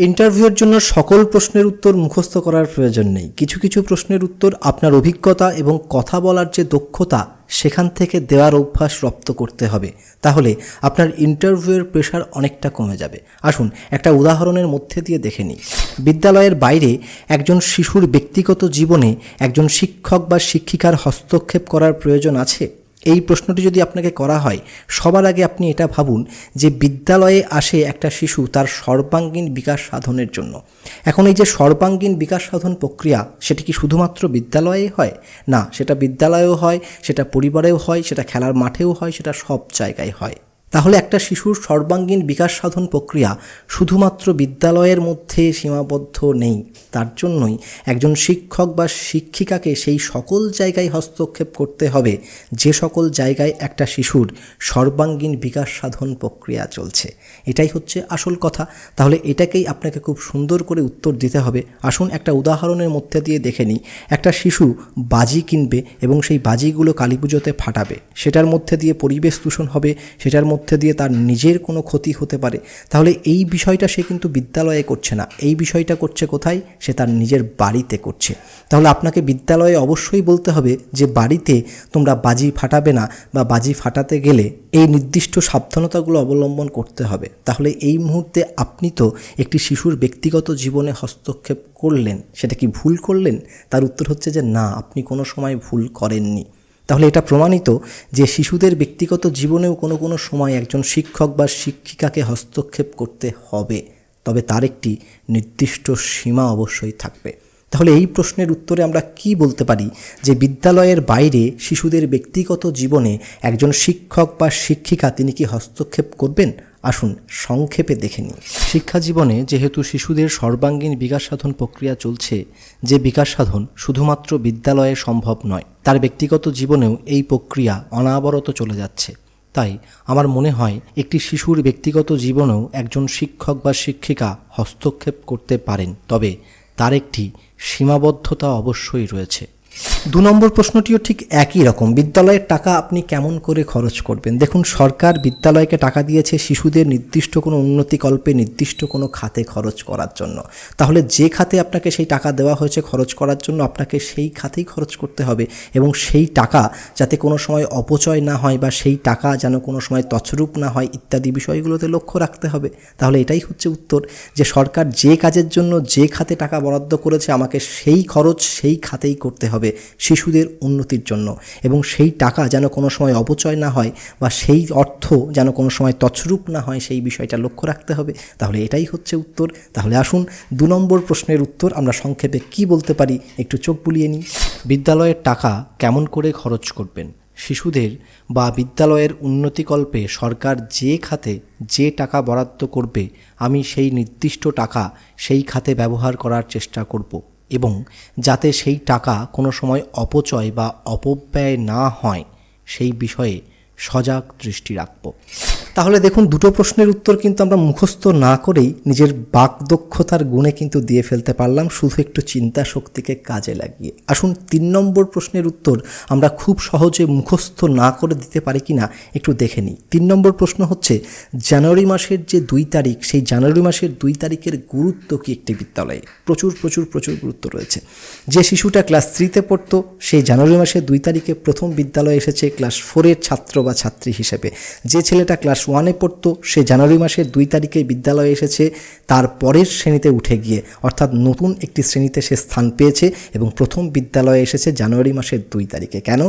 ইন্টারভিউয়ের জন্য সকল প্রশ্নের উত্তর মুখস্থ করার প্রয়োজন নেই। কিছু কিছু প্রশ্নের উত্তর আপনার অভিজ্ঞতা এবং কথা বলার যে দক্ষতা, সেখান থেকে দেওয়ার অভ্যাস রপ্ত করতে হবে। তাহলে আপনার ইন্টারভিউয়ের প্রেশার অনেকটা কমে যাবে। আসুন একটা উদাহরণের মধ্যে দিয়ে দেখে নিই। বিদ্যালয়ের বাইরে একজন শিশুর ব্যক্তিগত জীবনে একজন শিক্ষক বা শিক্ষিকার হস্তক্ষেপ করার প্রয়োজন আছে? এই প্রশ্নটি যদি আপনাকে করা হয়, সবার আগে আপনি এটা ভাবুন যে বিদ্যালয়ে আসে একটা শিশু তার সর্বাঙ্গীন বিকাশ সাধনের জন্য। এখন এই যে সর্বাঙ্গীন বিকাশ সাধন প্রক্রিয়া, সেটি কি শুধুমাত্র বিদ্যালয়ে হয়? না, সেটা বিদ্যালয়েও হয়, সেটা পরিবারেও হয়, সেটা খেলার মাঠেও হয়, সেটা সব জায়গায় হয়। তাহলে একটা শিশুর সর্বাঙ্গীন বিকাশ সাধন প্রক্রিয়া শুধুমাত্র বিদ্যালয়ের মধ্যে সীমাবদ্ধ নেই। তার জন্যই একজন শিক্ষক বা শিক্ষিকাকে সেই সকল জায়গায় হস্তক্ষেপ করতে হবে। যে সকল জায়গায় একটা শিশুর সর্বাঙ্গীন বিকাশ সাধন প্রক্রিয়া চলছে। এটাই হচ্ছে আসল কথা। তাহলে এটাকেই আপনাকে খুব সুন্দর করে উত্তর দিতে হবে। আসুন একটা উদাহরণের মধ্যে দিয়ে দেখে নিই। একটা শিশু বাজি কিনবে এবং সেই বাজিগুলো কালী পুজোতে ফাটাবে। সেটার মধ্যে দিয়ে পরিবেশ দূষণ হবে। সেটার মধ্যে দিয়ে তার নিজের কোনো ক্ষতি হতে পারে। তাহলে এই বিষয়টা সে কিন্তু বিদ্যালয়ে করছে না। এই বিষয়টা করছে কোথায়? সে তার নিজের বাড়িতে করছে। তাহলে আপনাকে বিদ্যালয়ে অবশ্যই বলতে হবে যে বাড়িতে তোমরা বাজি ফাটাবে না বা বাজি ফাটাতে গেলে এই নির্দিষ্ট সাবধানতাগুলো অবলম্বন করতে হবে। তাহলে এই মুহূর্তে আপনি তো একটি শিশুর ব্যক্তিগত জীবনে হস্তক্ষেপ করলেন। সেটা কি ভুল করলেন? তার উত্তর হচ্ছে যে না, আপনি কোনো সময় ভুল করেননি। তাহলে এটা প্রমাণিত যে শিশুদের ব্যক্তিগত জীবনেও কোনো কোনো সময় একজন শিক্ষক বা শিক্ষিকাকে হস্তক্ষেপ করতে হবে। তবে তার একটি নির্দিষ্ট সীমা অবশ্যই থাকবে। তাহলে এই প্রশ্নের উত্তরে আমরা কি বলতে পারি? যে বিদ্যালয়ের বাইরে শিশুদের ব্যক্তিগত জীবনে একজন শিক্ষক বা শিক্ষিকা তিনি কি হস্তক্ষেপ করবেন? আসুন সংক্ষেপে দেখে নিই। শিক্ষা জীবনে যেহেতু শিশুদের সর্বাঙ্গীন বিকাশ সাধন প্রক্রিয়া চলছে, যে বিকাশ সাধন শুধুমাত্র বিদ্যালয়ে সম্ভব নয়, তার ব্যক্তিগত জীবনেও এই প্রক্রিয়া অনাবরত চলে যাচ্ছে। তাই আমার মনে হয় একটি শিশুর ব্যক্তিগত জীবনেও একজন শিক্ষক বা শিক্ষিকা হস্তক্ষেপ করতে পারেন, তবে তার একটি সীমাবদ্ধতা অবশ্যই রয়েছে। দু নম্বর প্রশ্নটিও ঠিক একই রকম। বিদ্যালয়ের টাকা আপনি কেমন করে খরচ করবেন? দেখুন, সরকার বিদ্যালয়কে টাকা দিয়েছে শিশুদের নির্দিষ্ট কোনো উন্নতিকল্পে নির্দিষ্ট কোনো খাতে খরচ করার জন্য। তাহলে যে খাতে আপনাকে সেই টাকা দেওয়া হয়েছে খরচ করার জন্য, আপনাকে সেই খাতেই খরচ করতে হবে এবং সেই টাকা যাতে কোনো সময় অপচয় না হয় বা সেই টাকা যেন কোনো সময় তছরূপ না হয় ইত্যাদি বিষয়গুলোতে লক্ষ্য রাখতে হবে। তাহলে এটাই হচ্ছে উত্তর যে সরকার যে কাজের জন্য যে খাতে টাকা বরাদ্দ করেছে, আমাকে সেই খরচ সেই খাতেই করতে হবে। শিশুদের উন্নতির জন্য। এবং সেই টাকা যেন কোনো সময় অপচয় না হয় বা সেই অর্থ যেন কোনো সময় তছরূপ না হয়, সেই বিষয়টা লক্ষ্য রাখতে হবে। তাহলে এটাই হচ্ছে উত্তর। তাহলে আসুন দু নম্বর প্রশ্নের উত্তর, আমরা সংক্ষেপে কি বলতে পারি একটু চোখ বুলিয়ে নিই। বিদ্যালয়ের টাকা কেমন করে খরচ করবেন? শিশুদের বা বিদ্যালয়ের উন্নতিকল্পে সরকার যে খাতে যে টাকা বরাদ্দ করবে, আমি সেই নির্দিষ্ট টাকা সেই খাতে ব্যবহার করার চেষ্টা করব। এবং যাতে সেই টাকা কোনো সময় অপচয় বা অপব্যয় না হয়, সেই বিষয়ে সজাগ দৃষ্টি রাখব। তাহলে দেখুন, দুটো প্রশ্নের উত্তর কিন্তু আমরা মুখস্থ না করেই নিজের বাকদক্ষতার গুণে কিন্তু দিয়ে ফেলতে পারলাম, শুধু একটু চিন্তা শক্তিকে কাজে লাগিয়ে। আসুন, তিন নম্বর প্রশ্নের উত্তর আমরা খুব সহজে মুখস্থ না করে দিতে পারি কি না একটু দেখে নিই। তিন নম্বর প্রশ্ন হচ্ছে, জানুয়ারি মাসের যে দুই তারিখ, সেই জানুয়ারি মাসের দুই তারিখের গুরুত্ব কি একটি বিদ্যালয়ে? প্রচুর প্রচুর প্রচুর গুরুত্ব রয়েছে। যে শিশুটা ক্লাস থ্রিতে পড়তো সেই জানুয়ারি মাসের দুই তারিখে প্রথম বিদ্যালয়ে এসেছে ক্লাস ফোরের ছাত্র বা ছাত্রী হিসেবে। যে ছেলেটা ক্লাস ওয়ানে পড়তো, সে জানুয়ারি মাসের দুই তারিখে বিদ্যালয়ে এসেছে, তার পরের শ্রেণীতে উঠে গিয়ে, অর্থাৎ নতুন একটি শ্রেণীতে সে স্থান পেয়েছে এবং প্রথম বিদ্যালয়ে এসেছে জানুয়ারি মাসের দুই তারিখে। কেন?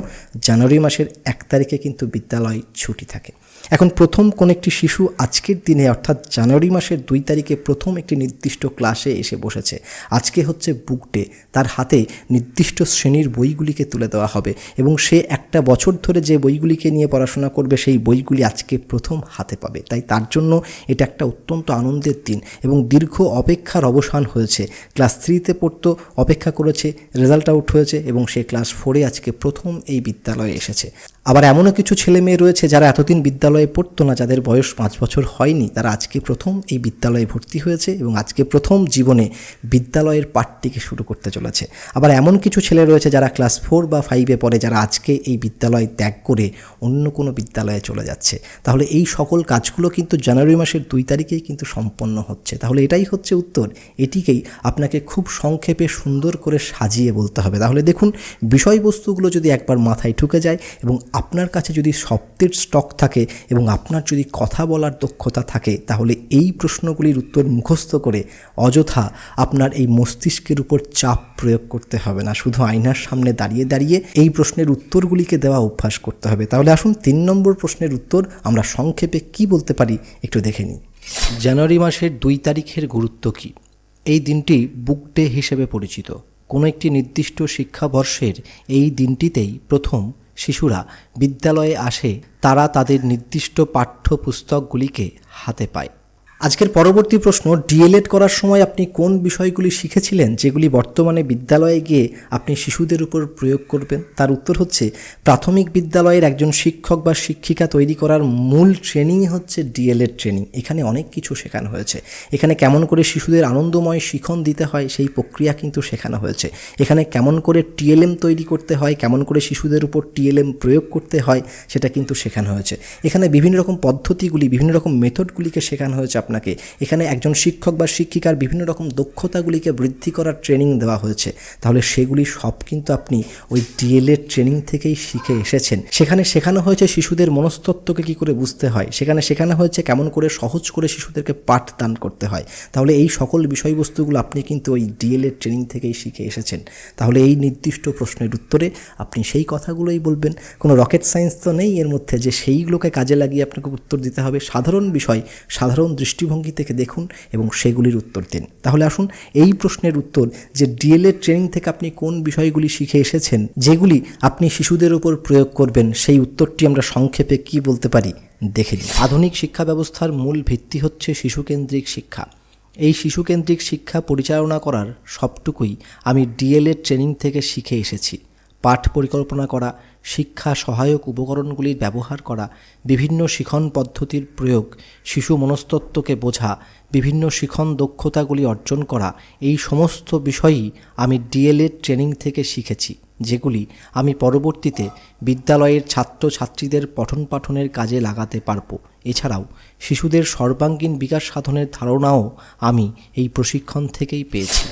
জানুয়ারি মাসের এক তারিখে কিন্তু বিদ্যালয় ছুটি থাকে। এখন প্রথম কোন একটি শিশু আজকের দিনে, অর্থাৎ জানুয়ারি মাসের দুই তারিখে প্রথম একটি নির্দিষ্ট ক্লাসে এসে বসেছে। আজকে হচ্ছে বুক ডে, তার হাতে নির্দিষ্ট শ্রেণির বইগুলিকে তুলে দেওয়া হবে এবং সে একটা বছর ধরে যে বইগুলিকে নিয়ে পড়াশোনা করবে, সেই বইগুলি আজকে প্রথম হাতে পাবে। তাই তার জন্য এটা একটা অত্যন্ত আনন্দের দিন এবং দীর্ঘ অপেক্ষার অবসান হয়েছে। ক্লাস থ্রিতে পড়তো, অপেক্ষা করেছে, রেজাল্ট আউট হয়েছে এবং সে ক্লাস ফোরে আজকে প্রথম এই বিদ্যালয়ে এসেছে। আবার এমনও কিছু ছেলে মেয়ে রয়েছে যারা এতদিন বিদ্যালয়ে পড়তো না, যাদের বয়স পাঁচ বছর হয়নি। তারা আজকে প্রথম এই বিদ্যালয়ে ভর্তি হয়েছে এবং আজকে প্রথম জীবনে বিদ্যালয়ের পাঠটিকে শুরু করতে চলেছে। আবার এমন কিছু ছেলে রয়েছে যারা ক্লাস ফোর বা ফাইভে পড়ে, যারা আজকে এই বিদ্যালয় ত্যাগ করে অন্য কোনো বিদ্যালয়ে চলে যাচ্ছে। তাহলে এই সকল কাজগুলো কিন্তু জানুয়ারি মাসের দুই তারিখেই কিন্তু সম্পন্ন হচ্ছে। তাহলে এটাই হচ্ছে উত্তর। এটিকেই আপনাকে খুব সংক্ষেপে সুন্দর করে সাজিয়ে বলতে হবে। তাহলে দেখুন, বিষয়বস্তুগুলো যদি একবার মাথায় ঢুকে যায় এবং আপনার কাছে যদি শব্দের স্টক থাকে এবং আপনার যদি কথা বলার দক্ষতা থাকে, তাহলে এই প্রশ্নগুলির উত্তর মুখস্থ করে অযথা আপনার এই মস্তিষ্কের উপর চাপ প্রয়োগ করতে হবে না। শুধু আয়নার সামনে দাঁড়িয়ে দাঁড়িয়ে এই প্রশ্নের উত্তরগুলিকে দেওয়া অভ্যাস করতে হবে। তাহলে আসুন তিন নম্বর প্রশ্নের উত্তর আমরা সংক্ষেপে কি বলতে পারি একটু দেখে নিই। জানুয়ারি মাসের দুই তারিখের গুরুত্ব কী? এই দিনটি বুক ডে হিসেবে পরিচিত। কোনো একটি নির্দিষ্ট শিক্ষাবর্ষের এই দিনটিতেই প্রথম শিশুরা বিদ্যালয়ে আসে তারা তাদের নির্দিষ্ট পাঠ্যপুস্তকগুলিকে হাতে পায়। আজকের পরবর্তী প্রশ্ন, ডিএলএড করার সময় আপনি কোন বিষয়গুলি শিখেছিলেন যেগুলি বর্তমানে বিদ্যালয়ে গিয়ে আপনি শিশুদের উপর প্রয়োগ করবেন? তার উত্তর হচ্ছে, প্রাথমিক বিদ্যালয়ের একজন শিক্ষক বা শিক্ষিকা তৈরি করার মূল ট্রেনিং হচ্ছে ডিএলএড ট্রেনিং। এখানে অনেক কিছু শেখানো হয়েছে। এখানে কেমন করে শিশুদের আনন্দময় শিখন দিতে হয় সেই প্রক্রিয়া কিন্তু শেখানো হয়েছে। এখানে কেমন করে টিএলএম তৈরি করতে হয়, কেমন করে শিশুদের উপর টিএলএম প্রয়োগ করতে হয়, সেটা কিন্তু শেখানো হয়েছে। এখানে বিভিন্ন রকম পদ্ধতিগুলি, বিভিন্ন রকম মেথডগুলিকে শেখানো হয়েছে আপনাকে। এখানে একজন শিক্ষক বা শিক্ষিকার বিভিন্ন রকম দক্ষতাগুলিকে বৃদ্ধি করার ট্রেনিং দেওয়া হয়েছে। তাহলে সেগুলি সব কিন্তু আপনি ওই ডিএলএড ট্রেনিং থেকেই শিখে এসেছেন। সেখানে শেখানো হয়েছে শিশুদের মনস্তত্ত্বকে কী করে বুঝতে হয়। সেখানে শেখানো হয়েছে কেমন করে সহজ করে শিশুদেরকে পাঠদান করতে হয়। তাহলে এই সকল বিষয়বস্তুগুলো আপনি কিন্তু ওই ডিএলএড ট্রেনিং থেকেই শিখে এসেছেন। তাহলে এই নির্দিষ্ট প্রশ্নের উত্তরে আপনি সেই কথাগুলোই বলবেন। কোনো রকেট সায়েন্স তো নেই এর মধ্যে যে সেইগুলোকে কাজে লাগিয়ে আপনাকে উত্তর দিতে হবে। সাধারণ বিষয়, সাধারণ দৃষ্টিভঙ্গি থেকে দেখুন এবং সেগুলির উত্তর দিন। তাহলে আসুন এই প্রশ্নের উত্তর যে ডিএলএড ট্রেনিং থেকে আপনি কোন বিষয়গুলি শিখে এসেছেন, যেগুলি আপনি শিশুদের উপর প্রয়োগ করবেন, সেই উত্তরটি আমরা সংক্ষেপে কি বলতে পারি? দেখে নিন। আধুনিক শিক্ষা ব্যবস্থার মূল ভিত্তি হচ্ছে শিশুকেন্দ্রিক শিক্ষা। এই শিশুকেন্দ্রিক শিক্ষা পরিচালনা করার সবটুকুই আমি ডিএলএড ট্রেনিং থেকে শিখে এসেছি। পাঠ পরিকল্পনা করা, শিক্ষা সহায়ক উপকরণগুলির ব্যবহার করা, বিভিন্ন শিখন পদ্ধতির প্রয়োগ, শিশু মনস্তত্ত্বকে বোঝা, বিভিন্ন শিখন দক্ষতাগুলি অর্জন করা, এই সমস্ত বিষয়ই আমি ডিএলএড ট্রেনিং থেকে শিখেছি, যেগুলি আমি পরবর্তীতে বিদ্যালয়ের ছাত্রছাত্রীদের পঠন পাঠনের কাজে লাগাতে পারব। এছাড়াও শিশুদের সর্বাঙ্গীন বিকাশ সাধনের ধারণাও আমি এই প্রশিক্ষণ থেকেই পেয়েছি।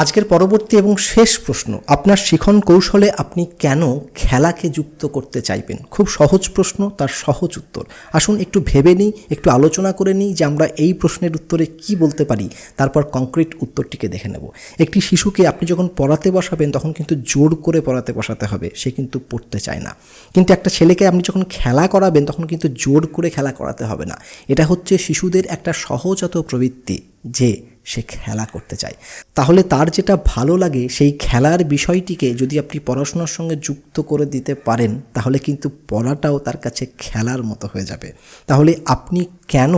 আজকের পরবর্তী এবং শেষ প্রশ্ন, আপনার শিখন কৌশলে আপনি কেন খেলাকে যুক্ত করতে চাইবেন? খুব সহজ প্রশ্ন, তার সহজ উত্তর। আসুন একটু ভেবে নিই, একটু আলোচনা করে নিই যে আমরা এই প্রশ্নের উত্তরে কি বলতে পারি, তারপর কংক্রিট উত্তরটিকে দেখে নেব। একটি শিশুকে আপনি যখন পড়াতে বসাবেন, তখন কিন্তু জোর করে পড়াতে বসাতে হবে, সে কিন্তু পড়তে চায় না। কিন্তু একটা ছেলেকে আপনি যখন খেলা করাবেন, তখন কিন্তু জোর করে খেলা করাতে হবে না। এটা হচ্ছে শিশুদের একটা সহজাত প্রবৃত্তি যে সে খেলা করতে চায়। তাহলে তার যেটা ভালো লাগে সেই খেলার বিষয়টিকে যদি আপনি পড়াশোনার সঙ্গে যুক্ত করে দিতে পারেন, তাহলে কিন্তু পড়াটাও তার কাছে খেলার মতো হয়ে যাবে। তাহলে আপনি কেন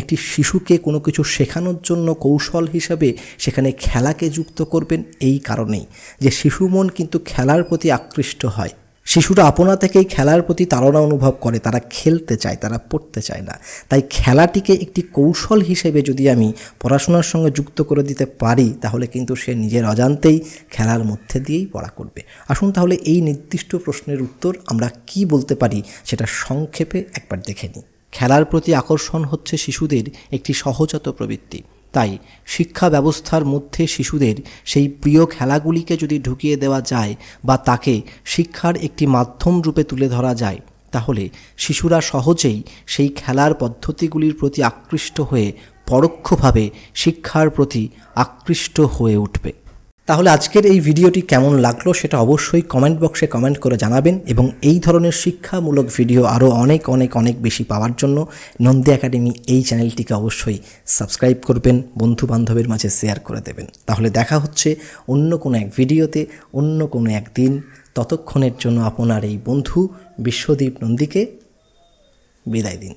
একটি শিশুকে কোনো কিছু শেখানোর জন্য কৌশল হিসাবে সেখানে খেলাকে যুক্ত করবেন? এই কারণেই যে শিশু মন কিন্তু খেলার প্রতি আকৃষ্ট হয়। শিশুরা আপনা থেকেই খেলার প্রতি তাড়না অনুভব করে। তারা খেলতে চায়, তারা পড়তে চায় না। তাই খেলাটিকে একটি কৌশল হিসেবে যদি আমি পড়াশোনার সঙ্গে যুক্ত করে দিতে পারি, তাহলে কিন্তু সে নিজের অজান্তেই খেলার মধ্যে দিয়েই পড়া করবে। আসুন তাহলে এই নির্দিষ্ট প্রশ্নের উত্তর আমরা কি বলতে পারি সেটা সংক্ষেপে একবার দেখে নিই। খেলার প্রতি আকর্ষণ হচ্ছে শিশুদের একটি সহজাত প্রবৃত্তি। তাই শিক্ষা ব্যবস্থার মধ্যে শিশুদের সেই প্রিয় খেলাগুলিকে যদি ঢুকিয়ে দেওয়া যায় বা তাকে শিক্ষার একটি মাধ্যম রূপে তুলে ধরা যায়, তাহলে শিশুরা সহজেই সেই খেলার পদ্ধতিগুলির প্রতি আকৃষ্ট হয়ে পরোক্ষভাবে শিক্ষার প্রতি আকৃষ্ট হয়ে উঠবে। তাহলে আজকের এই ভিডিওটি কেমন লাগল সেটা অবশ্যই কমেন্ট বক্সে কমেন্ট করে জানাবেন এবং এই ধরনের শিক্ষামূলক ভিডিও আরও অনেক অনেক অনেক বেশি পাওয়ার জন্য নন্দী একাডেমি এই চ্যানেলটিকে অবশ্যই সাবস্ক্রাইব করবেন বন্ধু বান্ধবের মাঝে শেয়ার করে দেবেন। তাহলে দেখা হচ্ছে অন্য কোনো এক ভিডিওতে, অন্য কোনো একদিন। ততক্ষণের জন্য আপনার এই বন্ধু বিশ্বদীপ নন্দীকে বিদায় দিন।